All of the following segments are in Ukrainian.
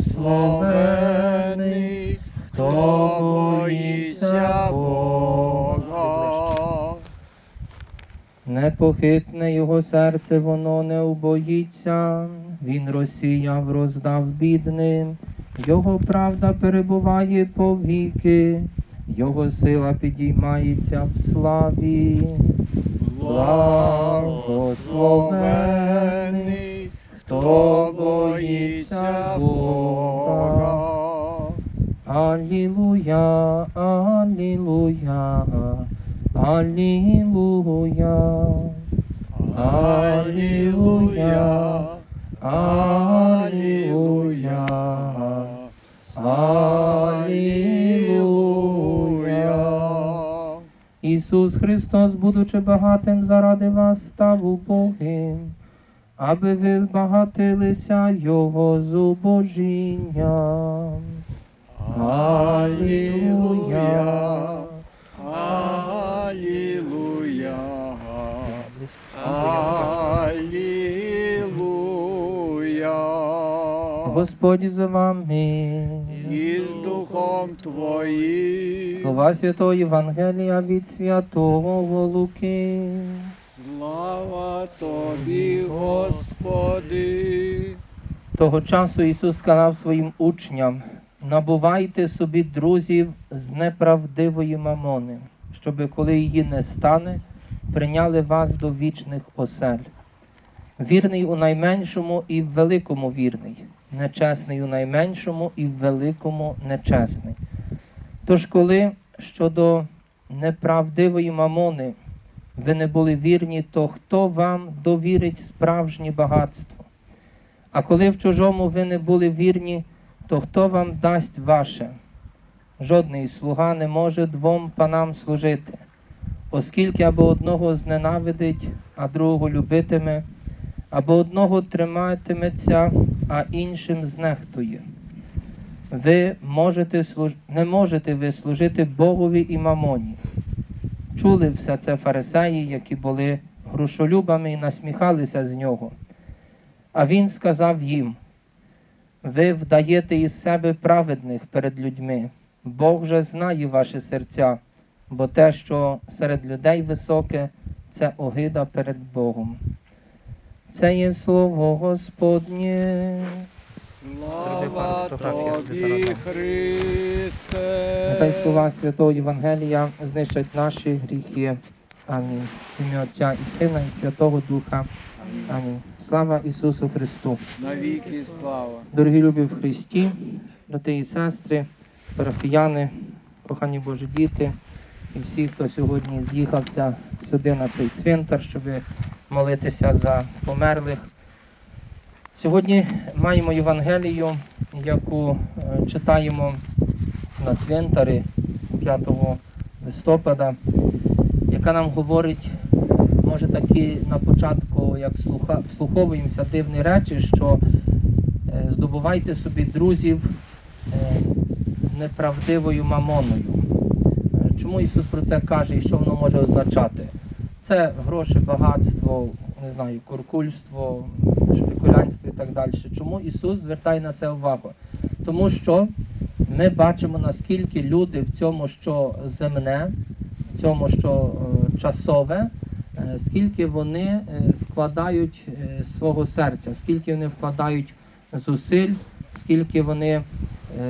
Благословений, хто боїться Бога. Непохитне його серце, воно не убоїться, він розсіяв, роздав бідним, його правда перебуває повіки, його сила підіймається в славі. Благословений, будучи багатим заради вас, став убогим, аби ви вбагатилися Його зубожінням. Алілуя, Алілуя, Господь за вами. І з Духом Твоїм. Слова Святого Євангелія від Святого Луки. Слава Тобі, Господи. Того часу Ісус сказав своїм учням: набувайте собі друзів з неправдивої мамони, щоби, коли її не стане, прийняли вас до вічних осель. Вірний у найменшому і великому вірний, нечесний у найменшому і в великому нечесний. Тож, коли щодо неправдивої мамони ви не були вірні, то хто вам довірить справжнє багатство? А коли в чужому ви не були вірні, то хто вам дасть ваше? Жодний слуга не може двом панам служити, оскільки або одного зненавидить, а другого любитиме, або одного триматиметься, а іншим знехтує. Ви можете не можете ви служити Богові і мамоні. Чули все це фарисеї, які були грошолюбами і насміхалися з нього. А він сказав їм: ви вдаєте із себе праведних перед людьми. Бог же знає ваші серця, бо те, що серед людей високе, це огида перед Богом. Це є слово Господнє. Слава Тобі, Христе. Нехай слова Святого Євангелія знищать наші гріхи. Амінь. Ім'я Отця і Сина, і Святого Духа. Амінь. Слава Ісусу Христу. Навіки слава. Дорогі любі в Христі, брати і сестри, парафіяни, кохані Божі діти і всі, хто сьогодні з'їхався сюди на цей цвинтар, щоб молитися за померлих. Сьогодні маємо Євангелію, яку е, читаємо на цвинтарі 5 листопада, яка нам говорить, може такі на початку, як вслуховуємося дивні речі, що е, здобувайте собі друзів е, неправдивою мамоною. Чому Ісус про це каже і що воно може означати? Це гроші, багатство, не знаю, куркульство, шпекулянство і так далі. Чому Ісус звертає на це увагу? Тому що ми бачимо, наскільки люди в цьому, що земне, в цьому, що е, часове, е, скільки вони е, вкладають свого серця, скільки вони вкладають зусиль, скільки вони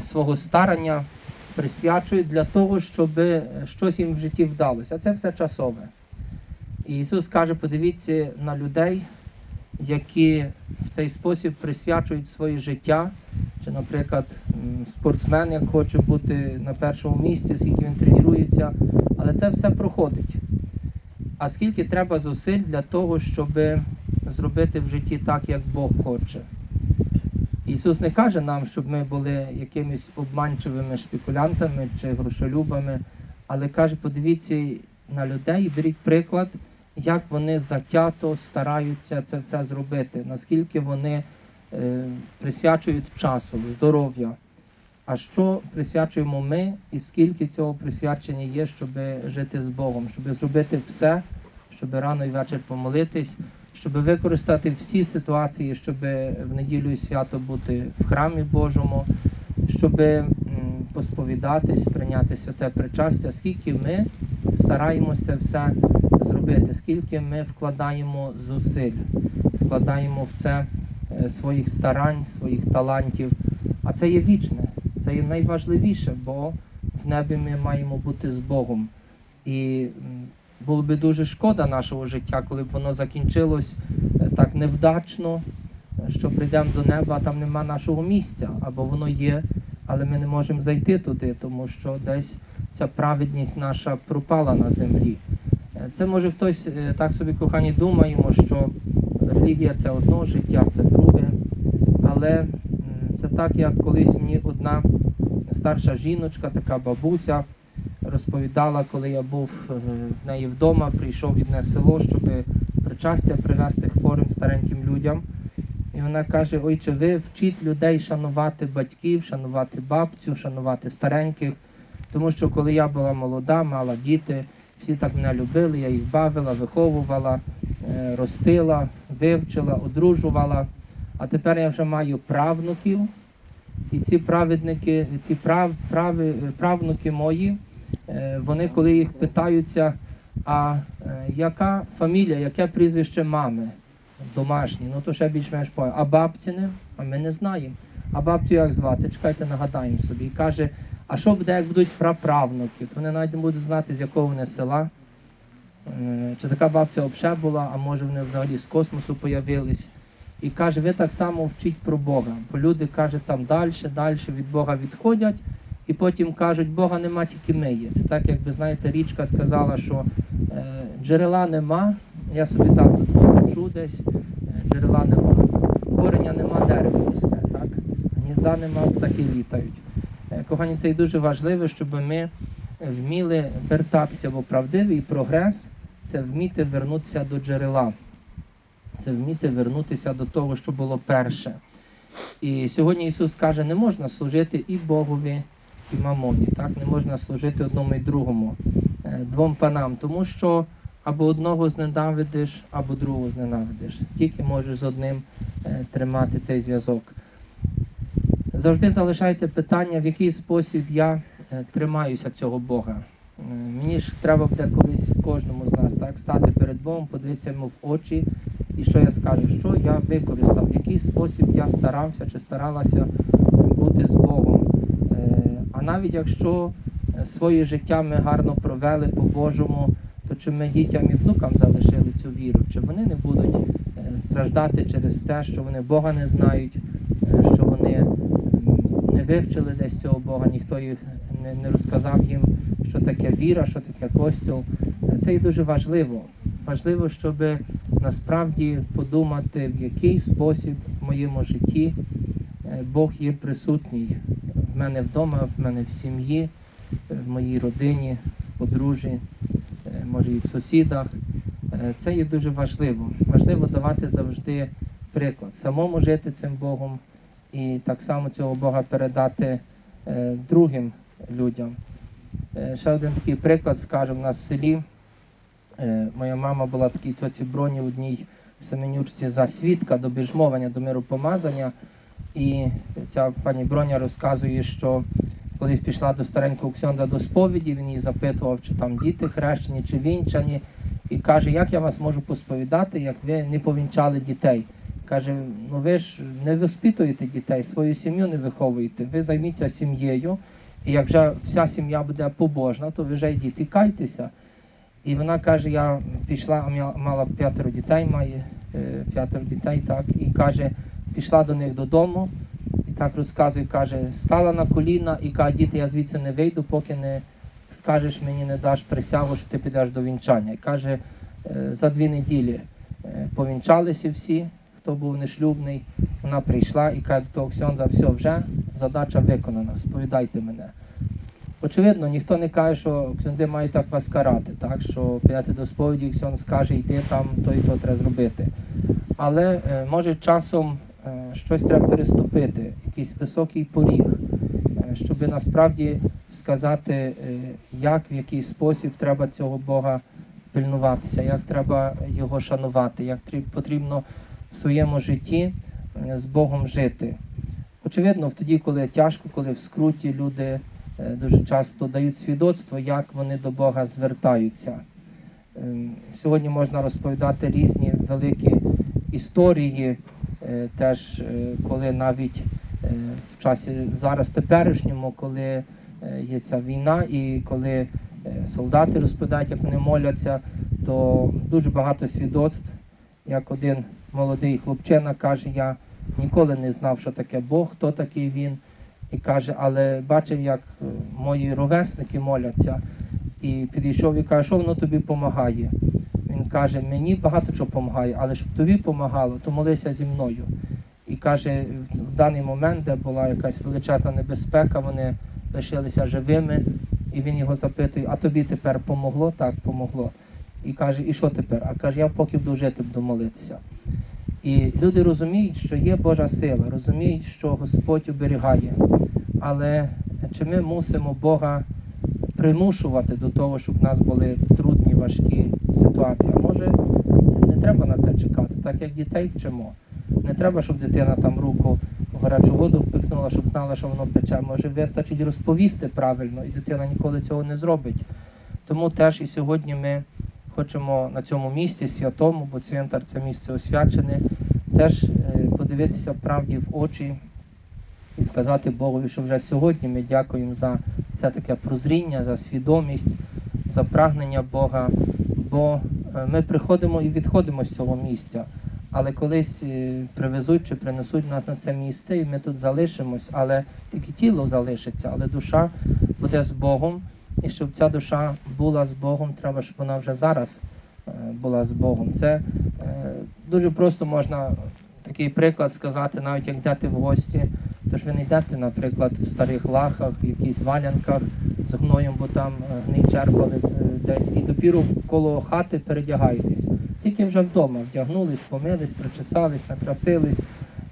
свого старання присвячують для того, щоб щось їм в житті вдалося. Це все часове. І Ісус каже: подивіться на людей, які в цей спосіб присвячують своє життя. Чи, наприклад, спортсмен, як хоче бути на першому місці, скільки він тренується, але це все проходить. А скільки треба зусиль для того, щоб зробити в житті так, як Бог хоче. Ісус не каже нам, щоб ми були якимись обманчивими шпекулянтами чи грошолюбами, але каже, подивіться на людей беріть приклад, як вони затято стараються це все зробити, наскільки вони е, присвячують часу, здоров'я. А що присвячуємо ми, і скільки цього присвячення є, щоб жити з Богом, щоб зробити все, щоб рано і вечір помолитись, щоб використати всі ситуації, щоб в неділю і свято бути в храмі Божому, щоб посповідатись, прийняти святе причастя, скільки ми стараємося це все зробити, скільки ми вкладаємо зусиль, вкладаємо в це е, своїх старань, своїх талантів. А це є вічне, це є найважливіше, бо в небі ми маємо бути з Богом. І було би дуже шкода нашого життя, коли б воно закінчилось е, так невдачно, е, що прийдемо до неба, а там нема нашого місця, або воно є, але ми не можемо зайти туди, тому що десь ця праведність наша пропала на землі. Це може хтось е, так собі, кохані, думаємо, що релігія це одно, життя це друге. Але це так, як колись мені одна старша жіночка, така бабуся, розповідала, коли я був е, в неї вдома, прийшов в одне село, щоб причастя привезти хворим стареньким людям. І вона каже: Ой, чи ви вчіть людей шанувати батьків, шанувати бабцю, шанувати стареньких. Тому що коли я була молода, мала діти, всі так мене любили, я їх бавила, виховувала, е, ростила, вивчила, одружувала. А тепер я вже маю правнуків, і ці праведники, ці прав, прави, правнуки мої, е, вони коли їх питаються, а е, яка фамілія, яке прізвище мами домашні, ну то ще більш-менш по. А бабціни, а ми не знаємо. А бабцю як звати? Чекайте, нагадаємо собі. І каже, а що буде, як будуть праправнуки? Вони навіть не будуть знати, з якого вони села. Е, Чи така бабця взагалі була, а може вони взагалі з космосу появились. І каже, ви так само вчіть про Бога. Бо люди каже, там далі, далі від Бога відходять, і потім кажуть, Бога нема, тільки ми є. Це так, якби знаєте, річка сказала, що е, джерела нема, я собі так тут покачу десь, е, джерела нема, кореня нема, дерево росте, так? Гнізда нема, птахи літають. Кохані, це і дуже важливо, щоб ми вміли вертатися, бо правдивий прогрес це вміти вернутися до джерела це вміти вернутися до того, що було перше. І сьогодні Ісус каже, не можна служити і Богові, і мамоні. Так? Не можна служити одному і другому, е, двом панам, тому що або одного зненавидиш, або другого зненавидиш. Тільки можеш з одним е, тримати цей зв'язок. Завжди залишається питання, в який спосіб я е, тримаюся цього Бога. Е, Мені ж треба буде колись кожному з нас так, стати перед Богом, подивитися йому в очі і що я скажу, що я використав, в який спосіб я старався чи старалася бути з Богом. Е, А навіть якщо своє життя ми гарно провели по-божому, то чи ми дітям і внукам залишили цю віру, чи вони не будуть страждати через те, що вони Бога не знають, не вивчили десь цього Бога, ніхто їх не, розказав їм, що таке віра, що таке костюл. Е, Це і дуже важливо. Важливо, щоб насправді подумати, в який спосіб в моєму житті е, Бог є присутній в мене вдома, в мене в сім'ї, в моїй родині, в подружжі, е, може і в сусідах. Е, Це є дуже важливо. Важливо давати завжди приклад, самому жити цим Богом і так само цього Бога передати е, другим людям. Е, Ще один такий приклад, скажімо, у нас в селі. Е, Моя мама була такій тоці броні в одній семенючці за свідка до біжмовання, до миропомазання. І ця пані Броня розказує, що колись пішла до старенького ксьонда до сповіді, він її запитував, чи там діти хрещені, чи вінчані. І каже, як я вас можу посповідати, як ви не повінчали дітей. Каже, ну ви ж не воспитуєте дітей, свою сім'ю не виховуєте. Ви займіться сім'єю, і як вже вся сім'я буде побожна, то ви вже йдіть і кайтеся. І вона каже, я пішла, а мала п'ятеро дітей, має е, п'ятеро дітей, так, і каже, пішла до них додому, і так розказує, каже, стала на коліна і каже, діти, я звідси не вийду, поки не скажеш мені, не даш присягу, що ти підеш до вінчання. І каже, «Е, за дві неділі е, повінчалися всі, хто був нешлюбний. Вона прийшла і каже до Ксьонза, все, вже задача виконана, сповідайте мене. Очевидно, ніхто не каже, що ксьонзи мають так вас карати, так? що підете до сповіді, ксьон скаже, йти там, то і то треба зробити. Але е, може часом е, щось треба переступити, якийсь високий поріг, е, щоб насправді сказати, як, в який спосіб треба цього Бога пильнуватися, як треба його шанувати, як потрібно в своєму житті з Богом жити. Очевидно, тоді, коли тяжко, коли в скруті люди е, дуже часто дають свідоцтво, як вони до Бога звертаються. Ем, Сьогодні можна розповідати різні великі історії, е, теж е, коли навіть в часі зараз теперішньому, коли є ця війна, і коли солдати розповідають, як вони моляться, то дуже багато свідоцтв, як один молодий хлопчина каже, я ніколи не знав, що таке Бог, хто такий він. І каже, але бачив, як е, мої ровесники моляться. І підійшов і каже, що воно тобі допомагає. Він каже, мені багато чого допомагає, але щоб тобі допомагало, то молися зі мною. І каже, в даний момент, де була якась величезна небезпека, вони лишилися живими, і він його запитує, а тобі тепер помогло? Так, помогло. І каже, і що тепер? А каже, я поки буду жити, буду молитися. І люди розуміють, що є Божа сила, розуміють, що Господь оберігає. Але чи ми мусимо Бога примушувати до того, щоб в нас були трудні, важкі ситуації? Може, не треба на це чекати, так як дітей вчимо. Не треба, щоб дитина там руку в гарячу воду впихнула, щоб знала, що воно пече. Може, вистачить розповісти правильно, і дитина ніколи цього не зробить. Тому теж і сьогодні ми хочемо на цьому місці святому, бо цвинтар це місце освячене, теж е, подивитися правді в очі і сказати Богові, що вже сьогодні ми дякуємо за це таке прозріння, за свідомість, за прагнення Бога. Бо е, ми приходимо і відходимо з цього місця. Але колись е, привезуть чи принесуть нас на це місце, і ми тут залишимось, але тільки тіло залишиться, але душа буде з Богом. І щоб ця душа була з Богом, треба, щоб вона вже зараз е, була з Богом. Це е, дуже просто можна такий приклад сказати, навіть як йдете в гості, то ж ви не йдете, наприклад, в старих лахах, в якихось валянках з гноєм, бо там е, гний черпали десь, і допіру коло хати передягаєтесь. Тільки вже вдома вдягнулись, помились, причесались, накрасились,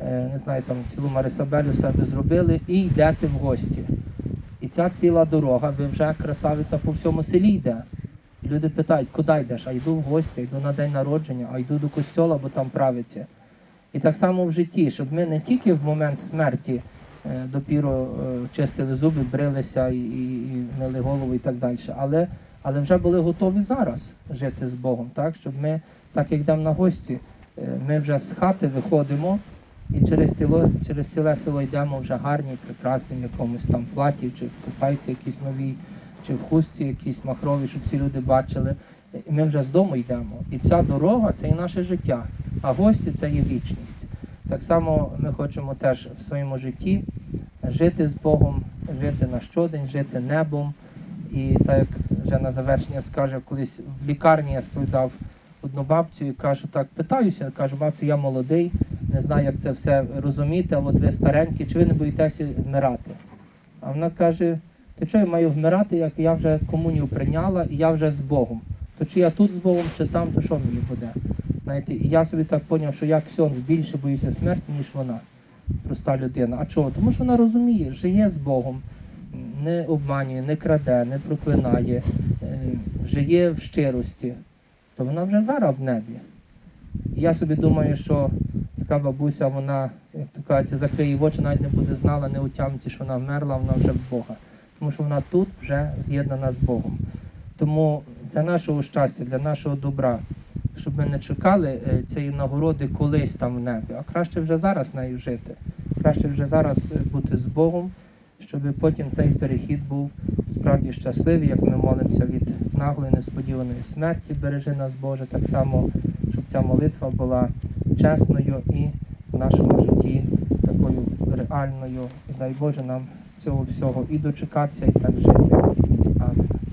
не знаю, там цілу Марисабелю себе зробили і йдете в гості. І ця ціла дорога, ви вже красавиця по всьому селі йде. І люди питають, куди йдеш? А йду в гості, йду на день народження, а йду до костьола, бо там правиться. І так само в житті, щоб ми не тільки в момент смерті е, допіру е, чистили зуби, брилися і, і, і мили голову і так далі, але, але вже були готові зараз жити з Богом, так? щоб ми, так як йдемо на гості, е, ми вже з хати виходимо і через ціло, через ціле село йдемо вже гарні, прекрасні, в якомусь там платі, чи купайці якісь нові, чи в хустці якісь махрові, щоб всі люди бачили. І ми вже з дому йдемо. І ця дорога це і наше життя, а гості це є вічність. Так само ми хочемо теж в своєму житті жити з Богом, жити на щодень, жити небом. І так як вже на завершення скаже, колись в лікарні я сповідав одну бабцю і кажу, так питаюся, кажу, бабцю, я молодий, не знаю, як це все розуміти, а от ви старенькі, чи ви не боїтеся вмирати? А вона каже, ти що я маю вмирати, як я вже комунію прийняла і я вже з Богом. То чи я тут з Богом, чи там, то що мені буде? Знаєте, і я собі так зрозумів, що я Ксьон більше боюся смерті, ніж вона, проста людина. А чого? Тому що вона розуміє, живе з Богом, не обманює, не краде, не проклинає, е, живе в щирості, то вона вже зараз в небі. І я собі думаю, що така бабуся, вона, як то кажуть, закриє очі, навіть не буде знала, не утямиться, що вона вмерла, вона вже в Бога. Тому що вона тут вже з'єднана з Богом. Тому для нашого щастя, для нашого добра, щоб ми не чекали е, цієї нагороди колись там в небі, а краще вже зараз нею жити. Краще вже зараз е, бути з Богом, щоб потім цей перехід був справді щасливий, як ми молимося від наглої, несподіваної смерті, бережи нас Боже, так само, щоб ця молитва була чесною і в нашому житті такою реальною. Дай Боже нам цього всього і дочекатися, і так жити. Амінь.